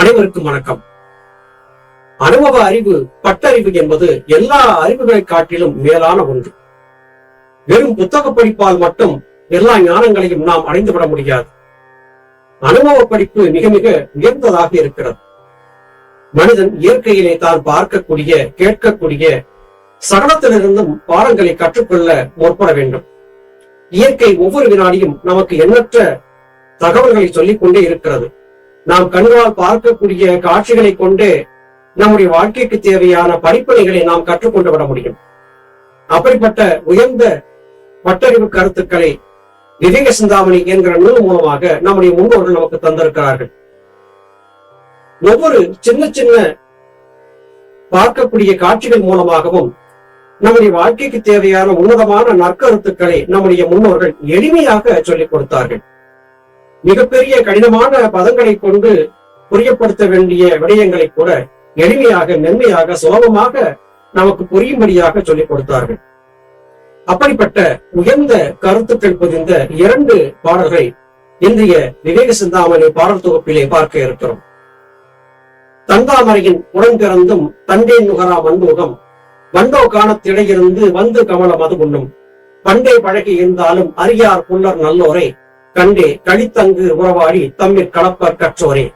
அனைவருக்கும் வணக்கம். அனுபவ அறிவு பட்டறிவு என்பது எல்லா அறிவுகளை காட்டிலும் மேலான ஒன்று. வெறும் புத்தக படிப்பால் மட்டும் எல்லா ஞானங்களையும் நாம் அடைந்துவிட முடியாது. அனுபவ படிப்பு மிக மிக உயர்ந்ததாக இருக்கிறது. மனிதன் இயற்கையிலே தான் பார்க்கக்கூடிய கேட்கக்கூடிய சகலத்திலிருந்தும் பாடங்களை கற்றுக்கொள்ள முற்பட வேண்டும். இயற்கை ஒவ்வொரு வினாடியும் நமக்கு எண்ணற்ற தகவல்களை சொல்லிக் கொண்டே இருக்கிறது. நாம் கண்களால் பார்க்கக்கூடிய காட்சிகளை கொண்டே நம்முடைய வாழ்க்கைக்கு தேவையான படிப்பணிகளை நாம் கற்றுக்கொண்டு விட முடியும். அப்படிப்பட்ட உயர்ந்த பட்டறிவு கருத்துக்களை விவேக சிந்தாமணி என்கிற நூல் மூலமாக நம்முடைய முன்னோர்கள் நமக்கு தந்திருக்கிறார்கள். ஒவ்வொரு சின்ன சின்ன பார்க்கக்கூடிய காட்சிகள் மூலமாகவும் நம்முடைய வாழ்க்கைக்கு தேவையான உன்னதமான நற்கருத்துக்களை நம்முடைய முன்னோர்கள் எளிமையாக சொல்லிக் கொடுத்தார்கள். மிகப்பெரிய கடினமான பதங்களை கொண்டு புரியப்படுத்த வேண்டிய விடயங்களை கூட எளிமையாக மென்மையாக சுலபமாக நமக்கு புரியும்படியாக சொல்லிக் கொடுத்தார்கள். அப்படிப்பட்ட உயர்ந்த கருத்துக்கள் பதிந்த இரண்டு பாடல்களை இன்றைய விவேக சிந்தாமணி பாடல் தொகுப்பிலே பார்க்க இருக்கிறோம். தந்தாமரையின் உடன் பிறந்தும் தண்டேன் நுகரா மண்முகம் வண்டோ காணத்திடையிருந்து வந்து கமல மது உண்ணும் பண்டே பழகி இருந்தாலும் அரியார் புல்லர் நல்லோரை கண்டே கழித்தங்கு உறவாடி தம்மிற் கலப்பர் கற்றோரே.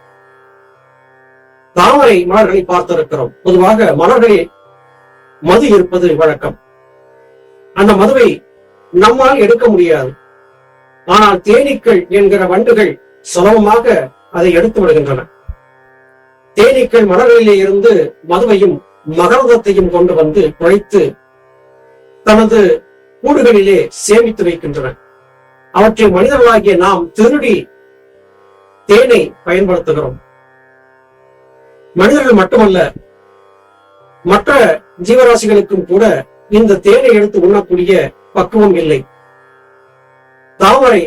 தாமரை மலர்களை பார்த்திருக்கிறோம். பொதுவாக மலர்களில் மது இருப்பது வழக்கம். அந்த மதுவை நம்மால் எடுக்க முடியாது. ஆனால் தேனீக்கள் என்கிற வண்டுகள் சுலபமாக அதை எடுத்து விடுகின்றன. தேனீக்கள் மலர்களிலே இருந்து மதுவையும் மகரதத்தையும் கொண்டு வந்து குழைத்து தனது கூடுகளிலே சேமித்து வைக்கின்றன. அவற்றை மனிதர்களாகிய நாம் திருடி தேனை பயன்படுத்துகிறோம். மனிதர்கள் மட்டுமல்ல மற்ற ஜீவராசிகளுக்கும் கூட இந்த தேனை எடுத்து உண்ணக்கூடிய பக்குவம் இல்லை. தாமரை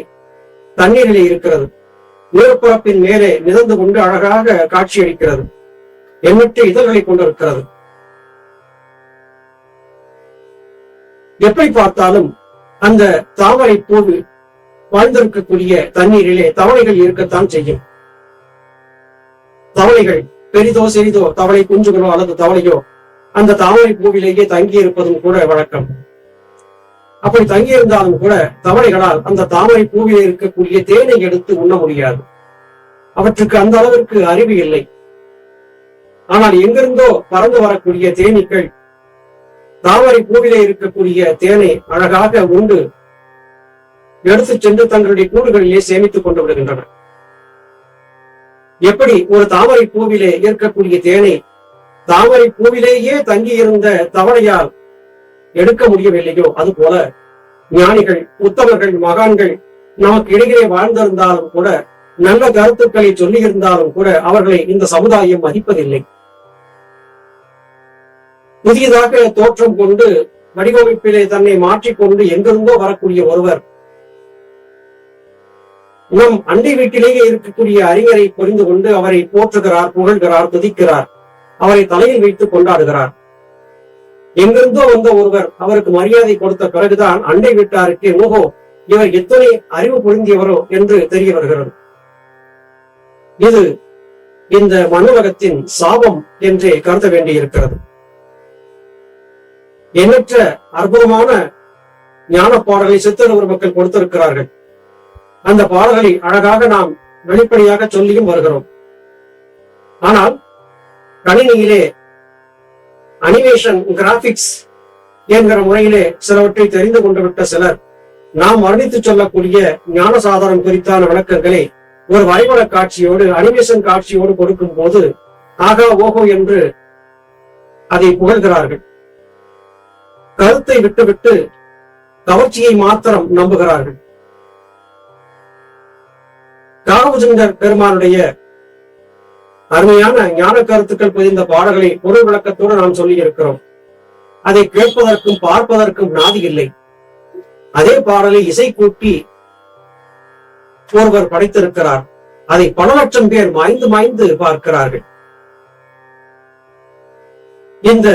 தண்ணீரிலே இருக்கிறது. நீர்ப்பரப்பின் மேலே மிதந்து கொண்டு அழகாக காட்சியளிக்கிறது. எண்ணற்ற இதழ்களை கொண்டிருக்கிறது. எப்படி பார்த்தாலும் அந்த தாமரை பூவில் வாழ்ந்திருக்கக்கூடிய தண்ணீரிலே தவளைகள் இருக்கத்தான் செய்யும். தவளைகள் பெரிதோ சிறிதோ தவளை குஞ்சுகளோ அல்லது தவளையோ அந்த தாமரை பூவிலேயே தங்கி இருப்பதும் கூட வழக்கம். அப்படி தங்கியிருந்தாலும் கூட தவளைகளால் அந்த தாமரை பூவிலே இருக்கக்கூடிய தேனை எடுத்து உண்ண முடியாது. அவற்றுக்கு அந்த அளவிற்கு அறிவு இல்லை. ஆனால் எங்கிருந்தோ பறந்து வரக்கூடிய தேனீக்கள் தாமரை பூவிலே இருக்கக்கூடிய தேனை அழகாக உண்டு எடுத்து சென்று தங்களுடைய கூடுகளிலே சேமித்துக் கொண்டு விடுகின்றன. எப்படி ஒரு தாமரை பூவிலே இருக்கக்கூடிய தேனை தாமரை பூவிலேயே தங்கியிருந்த தவளையால் எடுக்க முடியவில்லையோ? அது போல ஞானிகள் உத்தவர்கள் மகான்கள் நமக்கு இடையிலே வாழ்ந்திருந்தாலும் கூட நல்ல கருத்துக்களை சொல்லியிருந்தாலும் கூட அவர்களை இந்த சமுதாயம் மதிப்பதில்லை. புதியதாக தோற்றம் கொண்டு வடிவமைப்பிலே தன்னை மாற்றிக்கொண்டு எங்கிருந்தோ வரக்கூடிய ஒருவர் நம் அண்டை வீட்டிலேயே இருக்கக்கூடிய அறிஞரை புரிந்து கொண்டு அவரை போற்றுகிறார் புகழ்கிறார் துதிக்கிறார். அவரை தலையில் வைத்து கொண்டாடுகிறார். எங்கிருந்தோ வந்த ஒருவர் அவருக்கு மரியாதை கொடுத்த பிறகுதான் அண்டை வீட்டாருக்கு ஓஹோ இவர் எத்தனை அறிவு பொருந்தியவரோ என்று தெரிய வருகிறது. இது இந்த மண்ணுலகத்தின் சாபம் என்றே கருத வேண்டியிருக்கிறது. எண்ணற்ற அற்புதமான ஞான பாடலை ஒரு மக்கள் கொடுத்திருக்கிறார்கள். அந்த பாடல்களை அழகாக நாம் வெளிப்படையாக சொல்லியும் வருகிறோம். ஆனால் கணினியிலே அனிமேஷன் கிராபிக்ஸ் என்கிற முறையிலே சிலவற்றை தெரிந்து கொண்டு விட்ட சிலர் நாம் வர்ணித்து சொல்லக்கூடிய ஞான சாதனம் குறித்தான விளக்கங்களை ஒரு வரைபட காட்சியோடு அனிமேஷன் காட்சியோடு கொடுக்கும் போது ஆகா ஓஹோ என்று அதை புகழ்கிறார்கள். கருத்தை விட்டுவிட்டு கவர்ச்சியை மாத்திரம் நம்புகிறார்கள். காகபுஜங்கர் பெருமானுடைய அருமையான ஞான கருத்துக்கள் பதிந்த பாடல்களை பொருள் விளக்கத்தோடு நாம் சொல்லி இருக்கிறோம் அதை கேட்பதற்கும் பார்ப்பதற்கும் நாதி இல்லை. அதே பாடலை இசை கூட்டி ஒருவர் படைத்திருக்கிறார். அதை பல லட்சம் பேர் மாய்ந்து மாய்ந்து பார்க்கிறார்கள். இந்த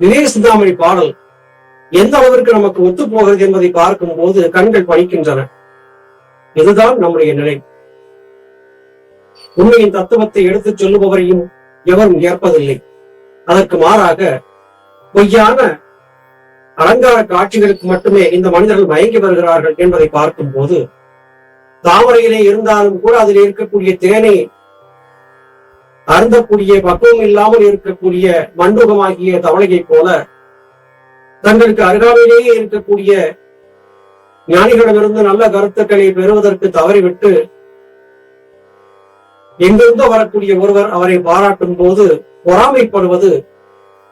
விவேக சிந்தாமணி பாடல் எந்த அளவிற்கு நமக்கு ஒத்து போகிறது என்பதை பார்க்கும் போது கண்கள் பணிக்கின்றன இதுதான் நம்முடைய நிலை. உண்மையின் தத்துவத்தை எடுத்துச் சொல்லுபவரையும் எவரும் ஏற்பதில்லை. அதற்கு மாறாக பொய்யான அலங்கார காட்சிகளுக்கு மட்டுமே இந்த மனிதர்கள் மயங்கி வருகிறார்கள் என்பதை பார்க்கும் போது தாமரையிலே இருந்தாலும் கூட அதில் இருக்கக்கூடிய தேனை அருந்தக்கூடிய பக்குவம் இல்லாமல் இருக்கக்கூடிய மண்டூகமாகிய தவளையைப் போல தங்களுக்கு அருகாமையிலேயே இருக்கக்கூடிய ஞானிகளிடமிருந்து நல்ல கருத்துக்களை பெறுவதற்கு தவறிவிட்டு எங்கிருந்தோ வரக்கூடிய ஒருவர் அவரை பாராட்டும் போது பொறாமைப்படுவது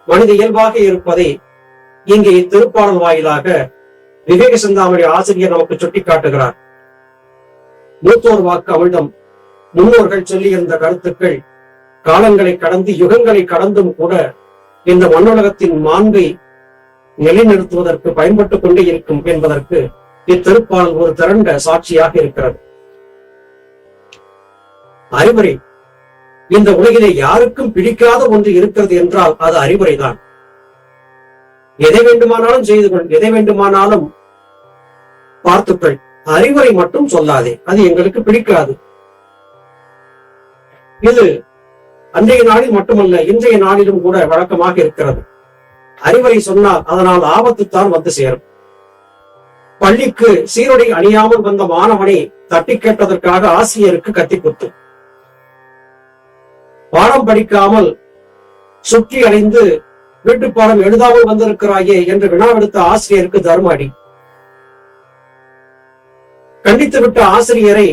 மனித இயல்பாக இருப்பதை இங்கே இத்திருப்பாடல் வாயிலாக விவேக சிந்தாமணி ஆசிரியர் நமக்கு சுட்டிக்காட்டுகிறார். மூத்தோர் வாக்கு அமிழ்தம். முன்னோர்கள் சொல்லியிருந்த கருத்துக்கள் காலங்களை கடந்து யுகங்களை கடந்தும் கூட இந்த மண்ணுலகத்தின் மாண்பை நிலைநிறுத்துவதற்கு பயன்பட்டுக் கொண்டே இருக்கும் என்பதற்கு இத்திருப்பால் ஒரு திரண்ட சாட்சியாக இருக்கிறது. அறிவுரை. இந்த உலகிலே யாருக்கும் பிடிக்காத ஒன்று இருக்கிறது என்றால் அது அறிவுரைதான். எதை வேண்டுமானாலும் செய்து கொள் எதை வேண்டுமானாலும் பார்த்துக்கள். அறிவுரை மட்டும் சொல்லாதே அது எங்களுக்கு பிடிக்காது. இது அன்றைய நாளில் மட்டுமல்ல இன்றைய நாளிலும் கூட வழக்கமாக இருக்கிறது. அறிவுரை சொன்னால் அதனால் ஆபத்து தான் வந்து சேரும். பள்ளிக்கு சீருடை அணியாமல் வந்த மாணவனை தட்டி கேட்டதற்காக ஆசிரியருக்கு கத்தி குத்து. பாடம் படிக்காமல் சுற்றி அடைந்து வீட்டு பாடம் எழுதாமல் வந்திருக்கிறாயே என்று வினாவெடுத்த ஆசிரியருக்கு தர்மாடி கண்டித்து விட்ட ஆசிரியரை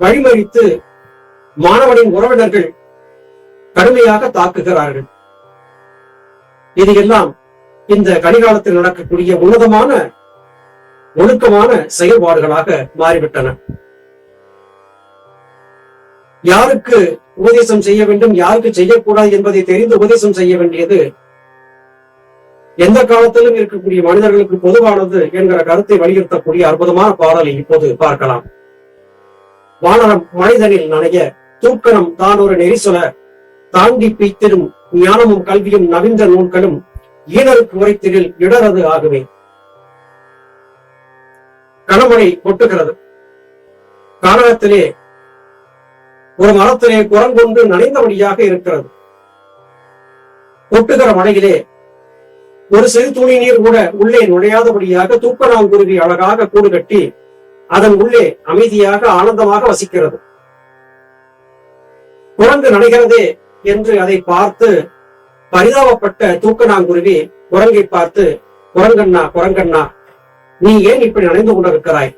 வழிமறித்து மாணவனின் உறவினர்கள் கடுமையாக தாக்குகிறார்கள். இது எல்லாம் இந்த கடிகாலத்தில் நடக்கக்கூடிய உன்னதமான ஒழுக்கமான செயல்பாடுகளாக மாறிவிட்டன. யாருக்கு உபதேசம் செய்ய வேண்டும் யாருக்கு செய்யக்கூடாது என்பதை தெரிந்து உபதேசம் செய்ய வேண்டியது எந்த காலத்திலும் இருக்கக்கூடிய மனிதர்களுக்கு பொதுவானது என்கிற கருத்தை வலியுறுத்தக்கூடிய அற்புதமான பாடலை இப்போது பார்க்கலாம். வானரம் மனிதனில் நனைய தூக்கணம் தான் ஒரு நெரிசொல தாண்டி பீத்திடும் ஞானமும் கல்வியும் நவீன நூல்களும் ஈனருக்கு உரைத்திடில் இடரது ஆகவே கணவனை கொட்டுகிறது. கானகத்திலே ஒரு மரத்திலே குரங்கொண்டு நனைந்தபடியாக இருக்கிறது. கொட்டுகிற மழையிலே ஒரு சிறு துணி நீர் கூட உள்ளே நுழையாதபடியாக தூக்கணாங்குருவி அழகாக கூடு கட்டி அதன் உள்ளே அமைதியாக ஆனந்தமாக வசிக்கிறது. குரங்கு நனைகிறதே என்று அதை பார்த்து பரிதாபப்பட்ட தூக்கணாங்குருவி குரங்கை பார்த்து குரங்கண்ணா குரங்கண்ணா நீ ஏன் இப்படி நனைந்து கொண்டிருக்கிறாய்?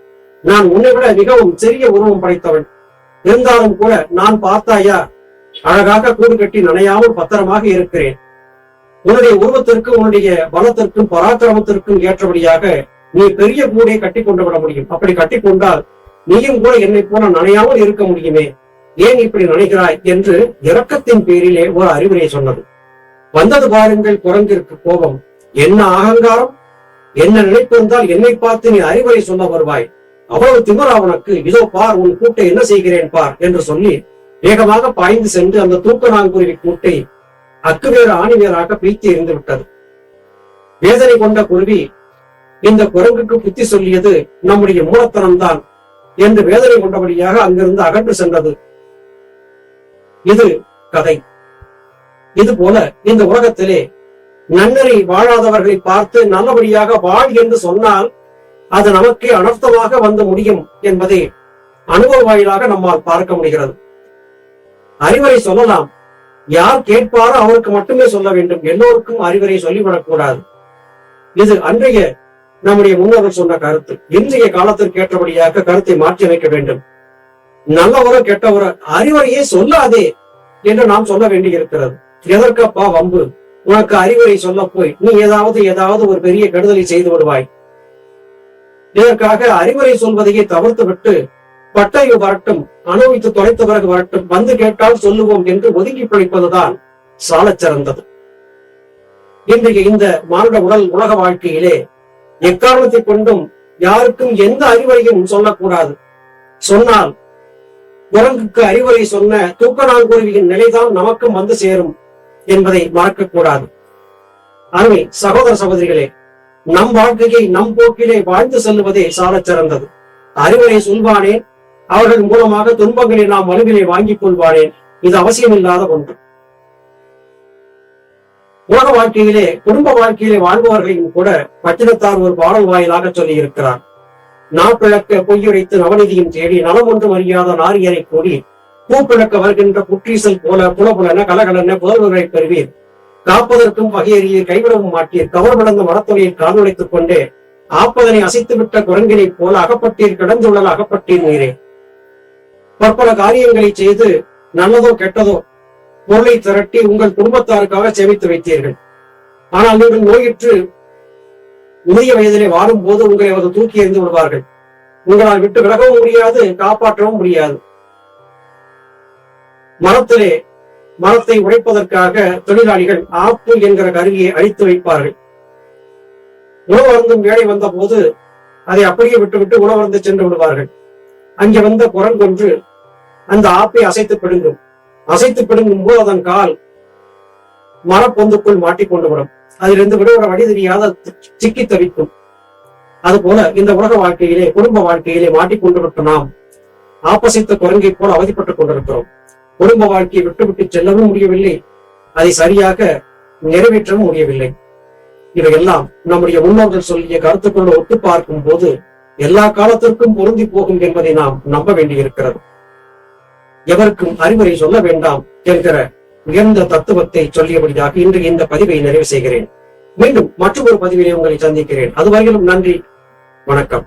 நான் உன்னை விட மிகவும் சிறிய உருவம் படைத்தவன். இருந்தாலும் கூட நான் பார்த்தாயா? அழகாக கூடு கட்டி நனையாமல் பத்திரமாக இருக்கிறேன். உன்னுடைய உருவத்திற்கும் உன்னுடைய பலத்திற்கும் பராக்கிரமத்திற்கும் ஏற்றபடியாக நீ பெரிய கூடை கட்டி கொண்டு விட முடியும். அப்படி கட்டி கொண்டால் நீயும் கூட என்னை போல நனையாமல் இருக்க முடியுமே? ஏன் இப்படி நினைக்கிறாய் என்று இரக்கத்தின் பேரிலே ஒரு அறிவுரை சொன்னது. வந்தது பாருங்கள் குரங்கிற்கு கோபம். என்ன அகங்காரம் என்ன நினைப்பு இருந்தால் என்னை பார்த்து நீ அறிவுரை சொல்ல வருவாய். அவ்வளவு திமிரா உனக்கு இதோ பார் உன் கூட்டை என்ன செய்கிறேன் பார் என்று சொல்லி வேகமாக பாய்ந்து சென்று அந்த தூக்கணாங்குருவி கூட்டை அக்கு வேறு ஆணி வேறாக பீத்தி எறிந்து விட்டது. வேதனை கொண்ட குருவி இந்த குரங்குக்கு புத்தி சொல்லியது நம்முடைய மூலத்தனம்தான் என்று வேதனை கொண்டபடியாக அங்கிருந்து அகன்று சென்றது. இது கதை. இது போல இந்த உலகத்திலே நன்னறி வாழாதவர்களை பார்த்து நல்லபடியாக வாழ் என்று சொன்னால் அது நமக்கே அனர்த்தமாக வந்து முடியும் என்பதை அனுபவ வாயிலாக நம்மால் பார்க்க முடிகிறது. அறிவுரை சொல்லலாம். யார் கேட்பாரோ அவருக்கு மட்டுமே சொல்ல வேண்டும். எல்லோருக்கும் அறிவுரை சொல்லிவிடக் கூடாது. இது அன்றைய நம்முடைய முன்னோர்கள் சொன்ன கருத்து. இன்றைய காலத்திற்கு ஏற்றபடியாக கருத்தை மாற்றி அமைக்க வேண்டும். நல்லவரோ கெட்டவரோ அறிவுரையே சொல்லாதே என்று நாம் சொல்ல வேண்டி இருக்கிறது எதற்கப்பா வம்பு? உனக்கு அறிவுரை சொல்ல போய் நீ ஏதாவது ஏதாவது ஒரு பெரிய கெடுதலை செய்து விடுவாய். இதற்காக அறிவுரை சொல்வதையே தவிர்த்து விட்டு பட்டயம் வரட்டும் அனுபவித்து தொலைத்த பிறகு வரட்டும் வந்து கேட்டால் சொல்லுவோம் என்று ஒதுங்கி பிழைப்பதுதான் சாலச் சிறந்தது. இந்த மானுட உடல் உலக வாழ்க்கையிலே எக்காரணத்தை கொண்டும் யாருக்கும் எந்த அறிவுரையும் சொல்லக்கூடாது. சொன்னால் குரங்குக்கு அறிவுரை சொன்ன தூக்கணாங்குருவியின் நிலைதான் நமக்கும் வந்து சேரும். என்பதை மறக்கக்கூடாது. அருமை சகோதர சகோதரிகளே நம் வாழ்க்கையை நம் போக்கிலே வாழ்ந்து செல்லுவதே சாலச் சிறந்தது. அறிவுரை சொல்வானே அவர்கள் மூலமாக துன்பங்களை நாம் வலுவிலே வாங்கிக் கொள்வானேன் இது அவசியமில்லாத ஒன்று. உலக வாழ்க்கையிலே குடும்ப வாழ்க்கையிலே வாழ்பவர்களையும் கூட பட்டினத்தார் ஒரு பாடல் வாயிலாக சொல்லி இருக்கிறார் நாப்பிழக்க பொய்யுரைத்து நவநிதியும் தேடி நலம் ஒன்றும் அறியாத நாரியரை கூடி பூப்பிழக்க வருகின்ற புற்றீசல் போல புலபுலன கலகலன புதல்வர்களை பெறுவீர். காப்பதற்கும் வகையறியை கைவிடவும் மாட்டீர். கவர்மடந்த மரத்துறையை கால்நுழைத்துக் கொண்டே ஆப்பதனை அசைத்துவிட்ட குரங்கினைப் போல அகப்பட்டீர். கிடந்துள்ளல் அகப்பட்டீர் நீரே. பற்பல காரியங்களை செய்து நல்லதோ கெட்டதோ பொருளை திரட்டி உங்கள் குடும்பத்தாருக்காக சேமித்து வைத்தீர்கள். ஆனால் நீங்கள் நோயிற்று முதிய வயதிலே வாழும் போது உங்களை அவர் தூக்கி எறிந்து விடுவார்கள். உங்களால் விட்டு விலகவும் முடியாது காப்பாற்றவும் முடியாது. மரத்திலே மரத்தை உடைப்பதற்காக தொழிலாளிகள் ஆப்பு என்கிற கருவியை அழித்து வைப்பார்கள். உணவு அருந்தும் வேலை வந்த போது அதை அப்படியே விட்டுவிட்டு உணவருந்து சென்று விடுவார்கள். அங்கே வந்த குரங்கொன்று அந்த ஆப்பை அசைத்து பிடுங்கும். அசைத்து பிடுங்கும் போது அதன் கால் மரப்பொந்துக்குள் மாட்டிக்கொண்டு விடும். அதிலிருந்து விடுவர வழி தெரியாத சிக்கி தவிக்கும். அதுபோல இந்த உலக வாழ்க்கையிலே குடும்ப வாழ்க்கையிலே மாட்டிக்கொண்டு விட்ட நாம் ஆப்பசித்த குரங்கை போல அவதிப்பட்டுக் கொண்டிருக்கிறோம். குடும்ப வாழ்க்கையை விட்டுவிட்டு செல்லவும் முடியவில்லை. அதை சரியாக நிறைவேற்றவும் முடியவில்லை. இவையெல்லாம் நம்முடைய முன்னோர்கள் சொல்லிய கருத்துக்களோடு ஒத்து பார்க்கும் போது எல்லா காலத்திற்கும் பொருந்தி போகும் என்பதை நாம் நம்ப வேண்டியிருக்கிறது. எவருக்கும் அறிவுரை சொல்ல வேண்டாம் என்கிற உயர்ந்த தத்துவத்தை சொல்லியபடியாக இன்று இந்த பதிவை நிறைவு செய்கிறேன். மீண்டும் மற்றொரு பதிவிலே உங்களை சந்திக்கிறேன். அதுவரையிலும் நன்றி. வணக்கம்.